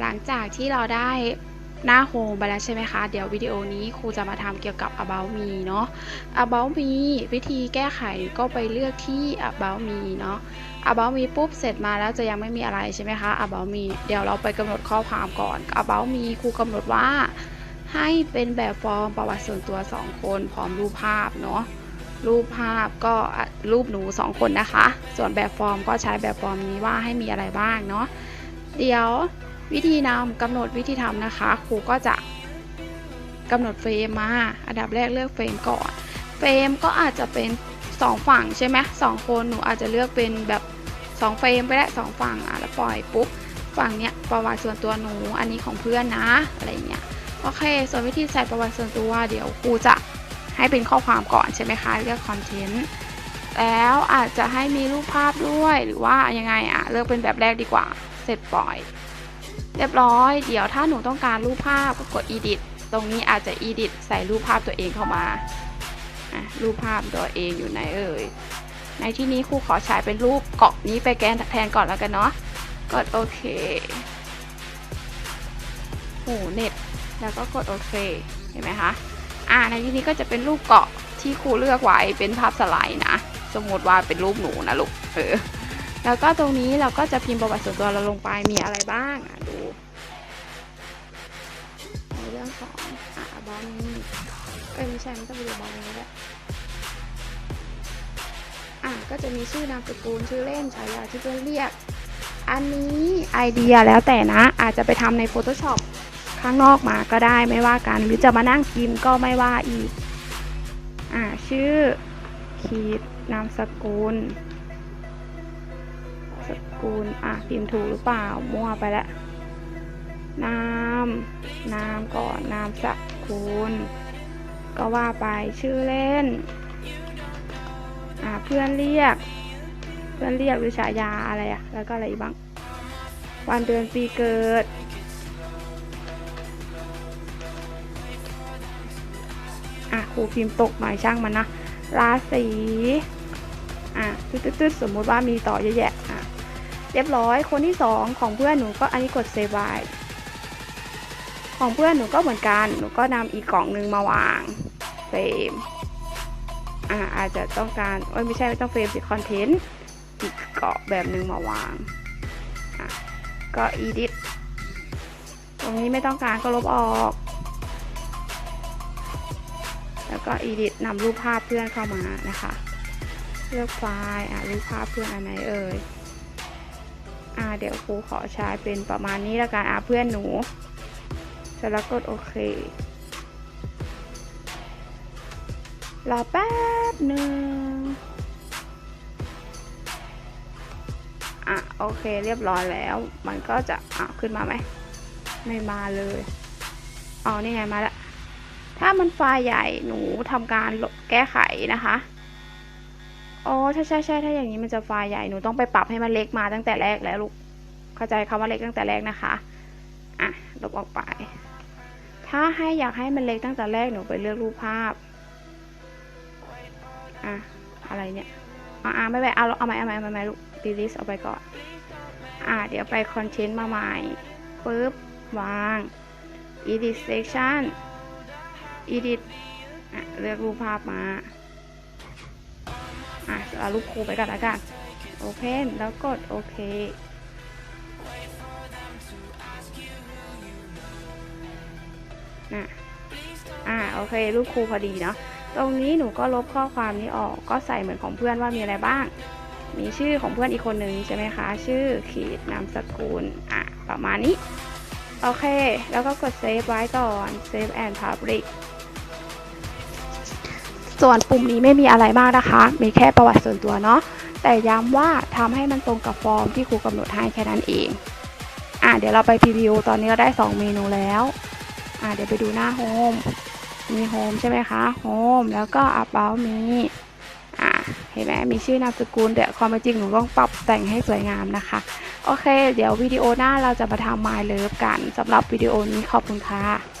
หลังจากที่เราได้หน้าโฮมไปแล้วใช่ไหมคะ เดี๋ยววิดีโอนี้ครูจะมาทำเกี่ยวกับ about me เนาะ about me วิธีแก้ไขก็ไปเลือกที่ about me เนาะ about me ปุ๊บเสร็จมาแล้วจะยังไม่มีอะไรใช่ไหมคะ about me เดี๋ยวเราไปกำหนดข้อความก่อน about me ครูกำหนดว่า ให้เป็นแบบฟอร์มประวัติส่วนตัว 2 คนพร้อมรูปภาพเนาะรูปภาพก็รูปหนู 2 คนนะคะ ส่วนแบบฟอร์มก็ใช้แบบฟอร์มนี้ว่าให้มีอะไรบ้างเนาะเดี๋ยว วิธีนำกำหนดวิธีทำนะคะ ครูก็จะกำหนดเฟรมมา อันดับแรกเลือกเฟรมก่อน เฟรมก็อาจจะเป็น 2 ฝั่งใช่ไหมสองคนหนูอาจจะเลือกเป็นแบบ2เฟรมไปได้สองฝั่งอะแล้วปล่อยปุ๊บฝั่งเนี้ยประวัติส่วนตัวหนูอันนี้ของเพื่อนนะอะไรเงี้ยโอเค ส่วนวิธีใส่ประวัติส่วนตัวเดี๋ยวครูจะให้เป็นข้อความก่อนใช่ไหมคะเลือกคอนเทนต์แล้วอาจจะให้มีรูปภาพด้วยหรือว่ายังไงอะเลือกเป็นแบบแรกดีกว่า เสร็จปล่อย เรียบร้อย เดี๋ยวถ้าหนูต้องการรูปภาพก็กด edit ตรงนี้อาจจะ edit ใส่รูปภาพตัวเองเข้ามา รูปภาพตัวเองอยู่ไหนเอ่ย ในที่นี้ครูขอใช้เป็นรูปเกาะนี้ไปแกนแทนก่อนแล้วกันเนาะ กดโอเคโอ้เน็ต แล้วก็กดโอเค เห็นไหมคะ อ่า ในที่นี้ก็จะเป็นรูปเกาะที่ครูเลือกไว้เป็นภาพสไลด์นะ สมมติว่าเป็นรูปหนูนะลูก เออแล้วก็ตรงนี้เราก็จะพิมพ์ประวัติส่วนตัวเราลงไปมีอะไรบ้างดู บอลเอ้ยไม่ใช่ไม่ต้องไปดูบอลนี้แหละอะก็จะมีชื่อนามสกุลชื่อเล่นฉายาที่เพื่อนเรียก อันนี้ไอเดียแล้วแต่นะ อาจจะไปทำใน Photoshop ข้างนอกมาก็ได้ไม่ว่ากันหรือจะมานั่งพิมพ์ก็ไม่ว่าอีก อ่าชื่อขีดนามสกุล สกุลอะพิมพ์ถูกหรือเปล่ามั่วไปแล้วนาม นามก่อนนามส กุลก็ว่าไปชื่อเล่นอ่าเพื่อนเรียก เพื่อนเรียกหรือฉายาอะไรอะแล้วก็อะไรอีกบ้าง วันเดือนปีเกิด อะครูพิมพ์ตกหน่อยช่างมันนะราศีอะตืดๆๆสมมุติว่ามีต่อเยอะแยะอะเรียบร้อยคนที่สองของเพื่อนหนูก็อันนี้กดเซฟไว้ ของเพื่อนหนูก็เหมือนกัน หนูก็นำอีกกล่องหนึ่งมาวางเฟรมอะอาจจะต้องการโอ้ยไม่ใช่ไม่ต้องเฟรมสิคอนเทนต์อีกเกาะแบบหนึ่งมาวางอะก็ edit ตรงนี้ไม่ต้องการก็ลบออก แล้วก็ edit นำรูปภาพเพื่อนเข้ามานะคะ เลือกไฟล์อะรูปภาพเพื่อนอันไหนเอ่ยอ่าเดี๋ยวครูขอใช้เป็นประมาณนี้แล้วกันอะเพื่อนหนู เสร็จแล้วกดโอเค รอแป๊บหนึ่งอะโอเคเรียบร้อยแล้ว มันก็จะอะขึ้นมาไหม ไม่มาเลยอ๋อนี่ไงมาแล้วถ้ามันไฟล์ใหญ่หนูทำการแก้ไขนะคะอ๋อใช่ใช่ใช่ถ้าอย่างนี้มันจะไฟล์ใหญ่หนูต้องไปปรับให้มันเล็กมาตั้งแต่แรกแล้วลูกเข้าใจคำว่าเล็กตั้งแต่แรกนะคะ อะลบออกไป ถ้าให้อยากให้มันเล็กตั้งแต่แรกหนูไปเลือกรูปภาพ อะ อะไรเนี่ยอะอะไม่เป็นเอาเอาใหม่เอาใหม่เอาใหม่เอาใหม่ลูก delete เอาไปก่อน อะเดี๋ยวไป content มาใหม่ปึ๊บ วาง edit section edit อะ เลือกรูปภาพมา อะเอารูปครูไปก่อนล้วกัน open แล้วกดโอเค อะอะโอเครูปครูพอดีเนาะตรงนี้หนูก็ลบข้อความนี้ออกก็ใส่เหมือนของเพื่อนว่ามีอะไรบ้าง มีชื่อของเพื่อนอีกคนหนึ่งใช่ไหมคะ ชื่อขีดนามสกุลอะประมาณนี้ โอเค แล้วก็กดเซฟไว้ก่อน Save and Public ส่วนปุ่มนี้ไม่มีอะไรมากนะคะ มีแค่ประวัติส่วนตัวเนาะแต่ย้ำว่าทำให้มันตรงกับฟอร์มที่ครูกำหนดให้แค่นั้นเองอะเดี๋ยวเราไปพรีวิวตอนนี้เราได้ 2 เมนูแล้ว อะเดี๋ยวไปดูหน้าโฮมมีโฮมใช่ไหมคะโฮมแล้วก็อัปเปามีอะเห็นไหมมีชื่อนามสกุลแต่ความเป็นจริงหนูต้องปรับแต่งให้สวยงามนะคะ โอเค เดี๋ยววิดีโอหน้าเราจะมาทำ My Love กันสำหรับวิดีโอนี้ขอบคุณค่ะ